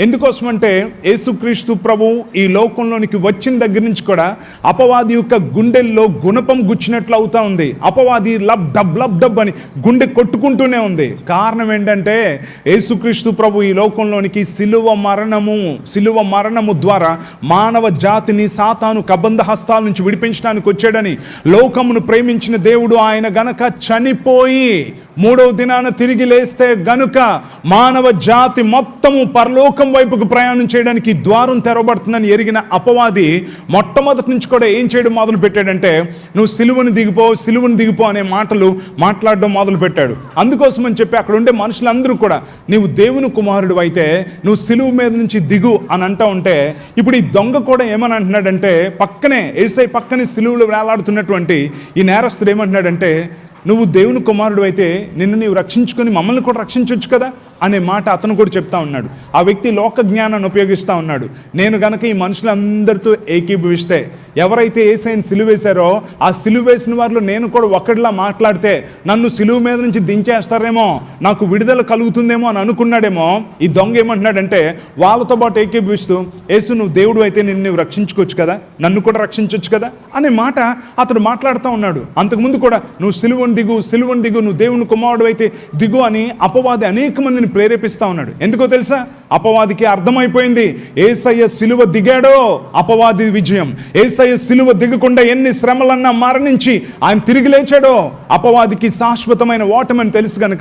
ఎందుకోసమంటే యేసుక్రీస్తు ప్రభు ఈ లోకంలోనికి వచ్చిన దగ్గర నుంచి కూడా అపవాది యొక్క గుండెల్లో గుణపం గుచ్చినట్లు అవుతా ఉంది. అపవాది లబ్ డబ్ లబ్ డబ్ అని గుండె కొట్టుకుంటూనే ఉంది. కారణం ఏంటంటే యేసుక్రీస్తు ప్రభు ఈ లోకంలోనికి సిలువ మరణము సిలువ మరణము ద్వారా మానవ జాతిని సాతాను కబంధ హస్తాల నుంచి విడిపించడానికి వచ్చాడని లోకమును ప్రేమించిన దేవుడు ఆయన గనక చనిపోయి మూడవ దినాన తిరిగి లేస్తే గనుక మానవ జాతి మొత్తము పరలోకం వైపుకు ప్రయాణం చేయడానికి ద్వారం తెరవబడుతుందని ఎరిగిన అపవాది మొట్టమొదటి నుంచి కూడా ఏం చేయడం మొదలు పెట్టాడంటే నువ్వు సిలువను దిగిపో సిలువను దిగిపో అనే మాటలు మాట్లాడడం మొదలు పెట్టాడు. అందుకోసం అని చెప్పి అక్కడ ఉండే మనుషులందరూ కూడా నీవు దేవుని కుమారుడు అయితే నువ్వు సిలువు మీద నుంచి దిగు అని అంటా ఉంటే ఇప్పుడు ఈ దొంగ కూడా ఏమని అంటున్నాడంటే పక్కనే ఏసై పక్కనే సిలువులు వేలాడుతున్నటువంటి ఈ నేరస్తుడు ఏమంటున్నాడంటే నువ్వు దేవుని కుమారుడు అయితే నిన్ను నీవు రక్షించుకొని మమ్మల్ని కూడా రక్షించవచ్చు కదా? అనే మాట అతను కూడా చెప్తా ఉన్నాడు. ఆ వ్యక్తి లోక జ్ఞానాన్ని ఉపయోగిస్తూ ఉన్నాడు. నేను గనక ఈ మనుషులందరితో ఏకీభవిస్తే ఎవరైతే ఏసైని సిలువేశారో ఆ సిలువేసిన వారిలో నేను కూడా ఒక్కడిలా మాట్లాడితే నన్ను సిలువు మీద నుంచి దించేస్తారేమో నాకు విడుదల కలుగుతుందేమో అని అనుకున్నాడేమో ఈ దొంగ ఏమంటున్నాడంటే వాళ్ళతో పాటు ఏకీభవిస్తూ యేసు నువ్వు దేవుడు అయితే నిన్ను నువ్వు రక్షించుకోవచ్చు కదా? నన్ను కూడా రక్షించవచ్చు కదా? అనే మాట అతడు మాట్లాడుతూ ఉన్నాడు. అంతకుముందు కూడా నువ్వు సిలువను దిగు సిలువను దిగు నువ్వు దేవుని కుమారుడు అయితే దిగు అని అపవాది అనేక మందిని ప్రేరేపిస్తా ఉన్నాడు. ఎందుకో తెలుసా? అపవాదికి అర్థమైపోయింది. ఏసయ్య సిలువ దిగాడో అపవాది విజయం. ఏసయ్య సిలువ దిగకుండా ఎన్ని శ్రమలన్నా మరణించి ఆయన తిరిగి లేచాడో అపవాదికి శాశ్వతమైన ఓటమని తెలుసు కనుక